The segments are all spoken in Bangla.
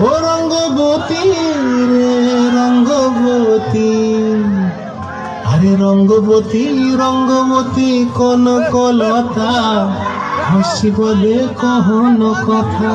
ও রঙ্গবতী রে রঙ্গবতী। আরে রঙ্গবতী রঙ্গবতী কোন কলতা হাসিব দে কহন কথা।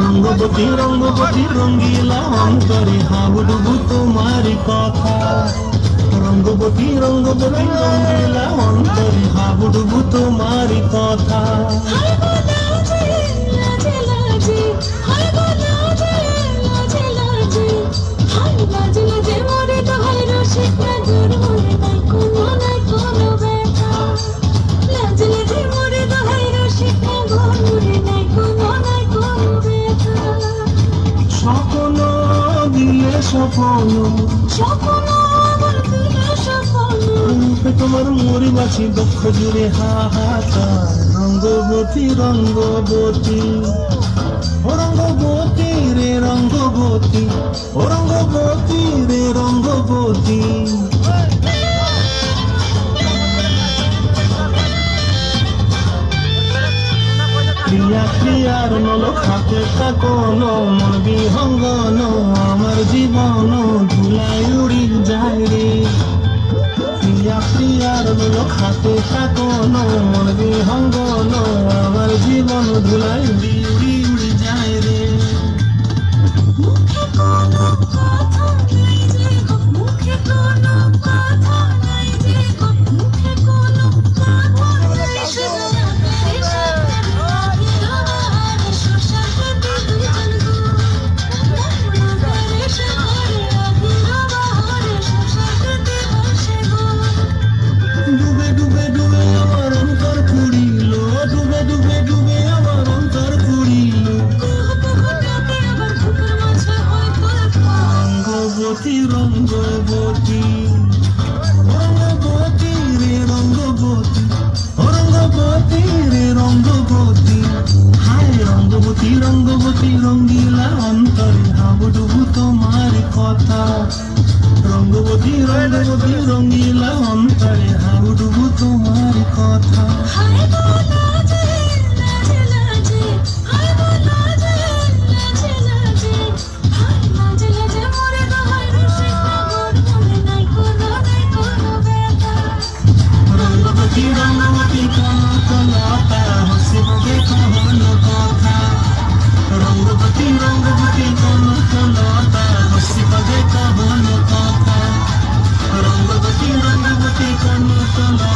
রঙ্গবতী রঙ্গবতী রঙ্গিলা অন্তরে হাবুডুবু তোমার কথা। রঙ্গবতী রঙ্গবতী রঙ্গিলা অন্তরে হাবুডুবু তোমার কথা। হায় গো স্বপ্ন। স্বপ্ন আমার দিলে স্বপ্ন। রূপে তোমার মরি বাছি দক্ষ জুড়ে হাহাকার। রঙ্গবতী রঙ্গবতী। ও রঙ্গবতী রে রঙ্গবতী। ও রঙ্গবতী ক্রিয়া ক্রিয়ার নল খাতে কোন? মন বিহঙ্গন আমার জীবন ধুলাই উড়ি যায় রে। প্রিয়া প্রিয়ার নল খাতে কোন? মন বিহঙ্গন আমার জীবন ধুলাই উড়ি উড়ি উড়ি যায় রে। মুখে কথা রঙ্গবতী রঙ্গবতী রঙ্গবতী রে রঙ্গবতী রঙ্গবতী রে রঙ্গবতী। হায় রঙ্গবতী রঙ্গবতী রঙ্গিলা অন্তরে হাবুডুবু তোমার কথা। রঙ্গবতী রঙ্গবতী রঙ্গিলা Mama, Mama.